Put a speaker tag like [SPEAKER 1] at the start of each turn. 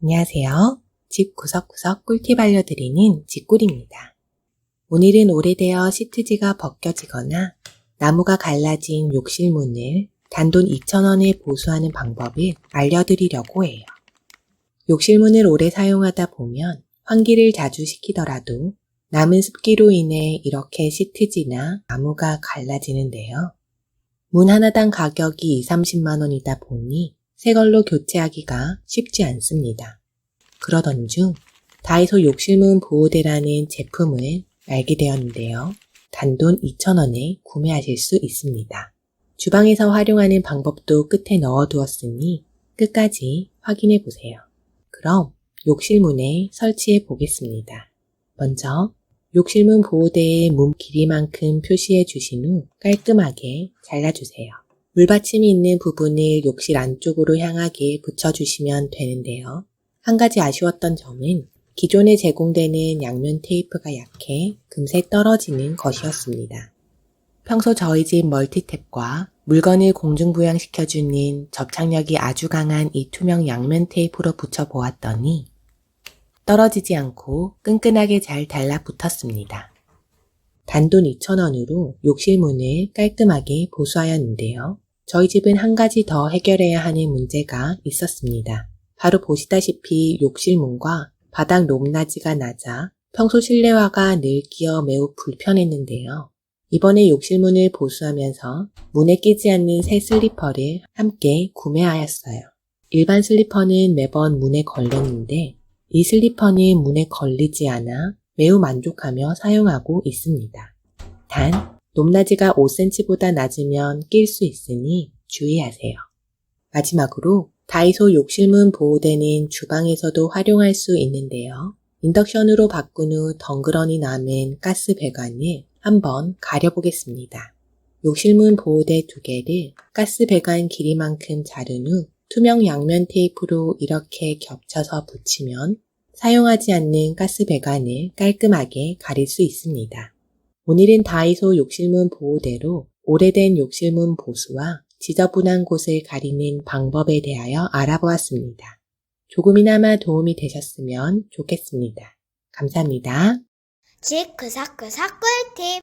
[SPEAKER 1] 안녕하세요. 집 구석구석 꿀팁 알려드리는 집꿀입니다. 오늘은 오래되어 시트지가 벗겨지거나 나무가 갈라진 욕실문을 단돈 2,000원에 보수하는 방법을 알려드리려고 해요. 욕실문을 오래 사용하다 보면 환기를 자주 시키더라도 남은 습기로 인해 이렇게 시트지나 나무가 갈라지는데요. 문 하나당 가격이 2, 30만 원이다 보니 새 걸로 교체하기가 쉽지 않습니다. 그러던 중 다이소 욕실문 보호대라는 제품을 알게 되었는데요. 단돈 2,000원에 구매하실 수 있습니다. 주방에서 활용하는 방법도 끝에 넣어두었으니 끝까지 확인해 보세요. 그럼 욕실문에 설치해 보겠습니다. 먼저 욕실문 보호대의 문 길이만큼 표시해 주신 후 깔끔하게 잘라주세요. 물받침이 있는 부분을 욕실 안쪽으로 향하게 붙여주시면 되는데요. 한 가지 아쉬웠던 점은 기존에 제공되는 양면 테이프가 약해 금세 떨어지는 것이었습니다. 평소 저희 집 멀티탭과 물건을 공중부양시켜주는 접착력이 아주 강한 이 투명 양면 테이프로 붙여보았더니 떨어지지 않고 끈끈하게 잘 달라붙었습니다. 단돈 2,000원으로 욕실문을 깔끔하게 보수하였는데요. 저희 집은 한 가지 더 해결해야 하는 문제가 있었습니다. 바로 보시다시피 욕실 문과 바닥 높낮이가 낮아 평소 실내화가 늘 끼어 매우 불편했는데요. 이번에 욕실문을 보수하면서 문에 끼지 않는 새 슬리퍼를 함께 구매하였어요. 일반 슬리퍼는 매번 문에 걸렸는데 이 슬리퍼는 문에 걸리지 않아 매우 만족하며 사용하고 있습니다. 단, 높낮이가 5cm보다 낮으면 낄 수 있으니 주의하세요. 마지막으로 다이소 욕실문 보호대는 주방에서도 활용할 수 있는데요. 인덕션으로 바꾼 후 덩그러니 남은 가스 배관을 한번 가려보겠습니다. 욕실문 보호대 두 개를 가스 배관 길이만큼 자른 후 투명 양면 테이프로 이렇게 겹쳐서 붙이면 사용하지 않는 가스 배관을 깔끔하게 가릴 수 있습니다. 오늘은 다이소 욕실문 보호대로 오래된 욕실문 보수와 지저분한 곳을 가리는 방법에 대하여 알아보았습니다. 조금이나마 도움이 되셨으면 좋겠습니다. 감사합니다.
[SPEAKER 2] 집 그삭그삭 꿀팁